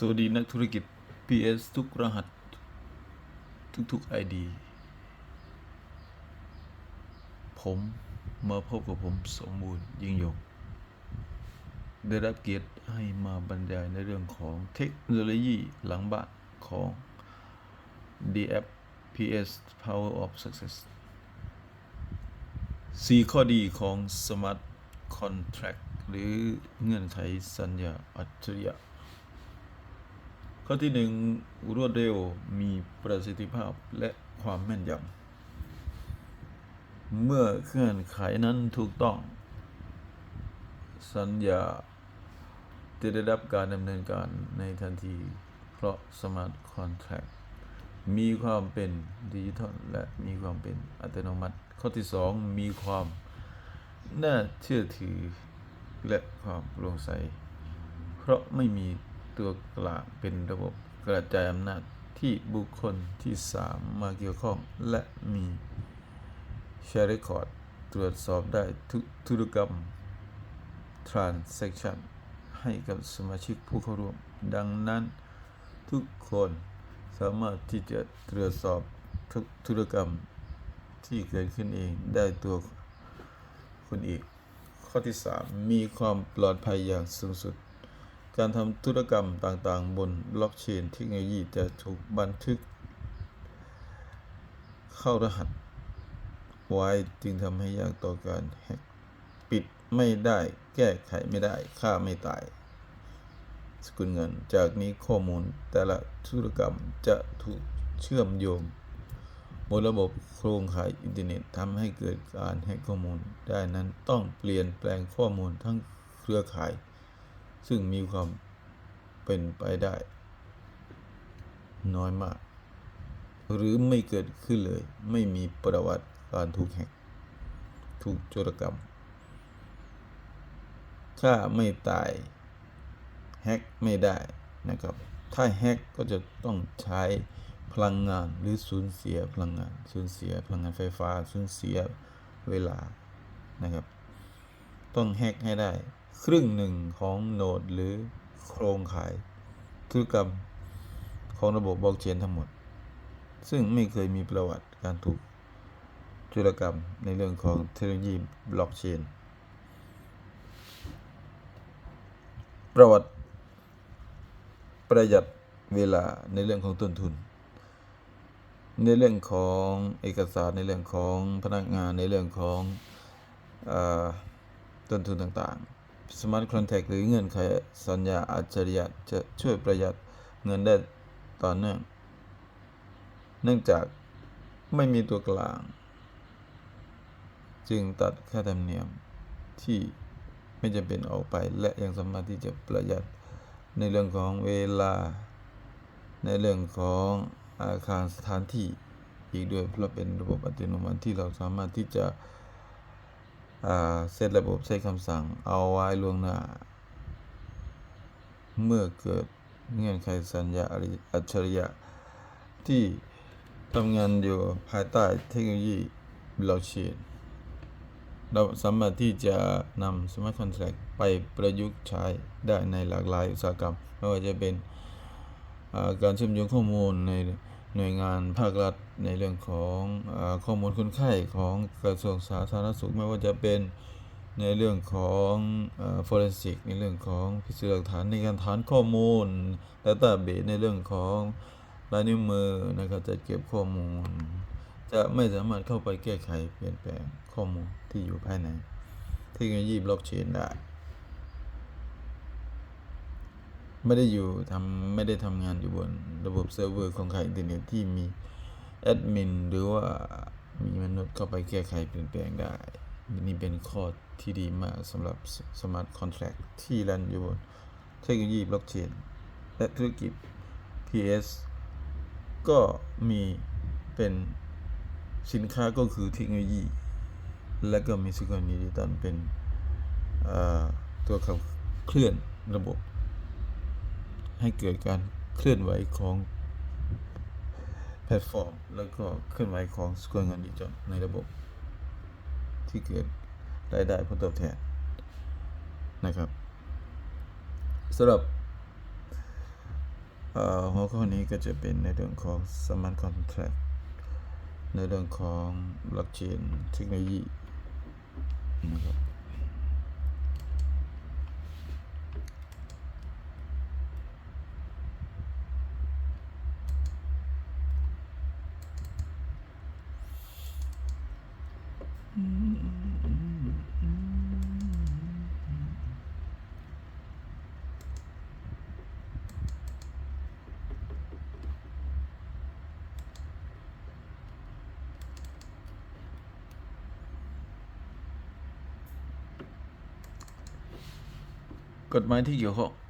สวัสดีนักธุรกิจ PS ทุกรหัส ทุกๆ ID ผมมาพบกับผมสมบูรณ์ยิ่งยง ได้รับเกียรติให้มาบรรยายในเรื่องของเทคโนโลยีหลังบ้านของ DF PS Power of Success สี่ข้อดีของ Smart Contract หรือเงื่อนไขสัญญาอัจฉริยะ ข้อที่หนึ่งรวดเร็วมีประสิทธิภาพและความแม่นยำเมื่อเคลื่อนไขนั้นถูกต้อง สัญญาจะได้รับการดำเนินการในทันที เพราะ Smart Contract มีความเป็นดิจิทัลและมีความเป็นอัตโนมัติ ข้อที่สองมีความน่าเชื่อถือและความโปร่งใส เพราะไม่มี ตัวกลางเป็นระบบกระจายอำนาจที่บุคคลที่สามาเกี่ยวข้องและมีแชร์เรคคอร์ดตรวจสอบได้ทุธุรกรรม transaction ให้กับสมาชิกผู้เข้าร่วม ดังนั้นทุกคนสามารถที่จะตรวจสอบทุกธุรกรรมที่เกิดขึ้นเองได้ตัวคนอีก ข้อที่ 3 มีความปลอดภัยอย่างสูงสุด การทำธุรกรรมต่างๆ บนบล็อกเชนเทคโนโลยีจะถูกบันทึก เข้ารหัส ไว้จึงทำให้ยากต่อการแฮกปิดไม่ได้แก้ไขไม่ได้ฆ่าไม่ตาย สกุลเงิน จากนี้ข้อมูลแต่ละธุรกรรมจะถูกเชื่อมโยงบนระบบโครงข่ายอินเทอร์เน็ตทำให้เกิดการแฮกข้อมูลได้นั้นต้องเปลี่ยนแปลงข้อมูลทั้งเครือข่าย ซึ่งมีความเป็นไปได้ น้อยมาก หรือไม่เกิดขึ้นเลย ไม่มีประวัติการถูกแฮกถูกโจรกรรมถ้าไม่ตายแฮกไม่ได้นะครับ ถ้าแฮกก็จะต้องใช้พลังงานหรือสูญเสียพลังงานสูญเสียพลังงานไฟฟ้าสูญเสียเวลานะครับ ต้องแฮกให้ได้ ครึ่งหนึ่งของโนดหรือโครงข่ายธุรกรรมของระบบบล็อกเชนทั้งหมด ซึ่งไม่เคยมีประวัติการถูกจุลกรรมในเรื่องของเทคโนโลยีบล็อกเชน ประวัติประหยัดเวลาในเรื่องของต้นทุน ในเรื่องของเอกสารในเรื่องของพนักงานในเรื่องของอต้นทุนต่างๆ Smart Contract หรือเงื่อนไขสัญญาอัจฉริยะจะช่วยประหยัดเงินได้ต่อเนื่อง เนื่องจากไม่มีตัวกลาง จึงตัดค่าธรรมเนียมที่ไม่จำเป็นออกไปและยังสามารถที่จะประหยัดในเรื่องของเวลา ในเรื่องของอาคารสถานที่อีกด้วยเพราะเป็นระบบอัตโนมัติที่เราสามารถที่จะ เซตระบบใช้คำสั่งเอาไว้ล่วงหน้า เมื่อเกิดเงื่อนไขสัญญาอัจฉริยะ ที่ทำงานอยู่ภายใต้เทคโนโลยีบล็อกเชนเราสามารถที่จะนำ Smart Contract ไปประยุกต์ใช้ได้ในหลากหลายอุตสาหกรรม ไม่ว่าจะเป็นการเชื่อมโยงข้อมูลใน หน่วยงานภาครัฐในเรื่องของอข้อมูลคนไข้ของกระทรวงสาธารณสุขไม่ว่าจะเป็นในเรื่องของฟอเรนซิกในเรื่องของพิสูจน์หลักฐานในการฐานข้อมูล Database ในเรื่องของลายนิ้วมือนะครับจะเก็บข้อมูล จะไม่สามารถเข้าไปแก้ไขเปลี่ยนแปลงข้อมูลที่อยู่ภายในเทคโนโลยีบล็อกเชนได้ ไม่ได้อยู่ทำไม่ได้ทำงานอยู่บนระบบเซิร์ฟเวอร์ของข่ายอินเทอร์เน็ตที่มีแอดมินหรือว่ามีมนุษย์เข้าไปแก้ไขเปลี่ยนแปลงได้ นี่เป็นข้อที่ดีมากสำหรับ Smart Contract ที่รันอยู่บนเทคโนโลยีบล็อกเชนและธุรกิจ PS ก็มีเป็นสินค้าก็คือเทคโนโลยี และก็มีสกุลดิจิตอลเป็นตัวขับเคลื่อนระบบ ให้เกิดการเคลื่อนไหวของแพลตฟอร์ม แล้วก็เคลื่อนไหวของสกุลเงินดิจิตอลในระบบ ที่เกิดรายได้ผลตอบแทนนะครับสำหรับหัวข้อนี้ก็จะเป็นในเรื่องของสมรรถ contract ในเรื่องของ blockchain เทคโนโลยีนะครับ Good morning，听友好。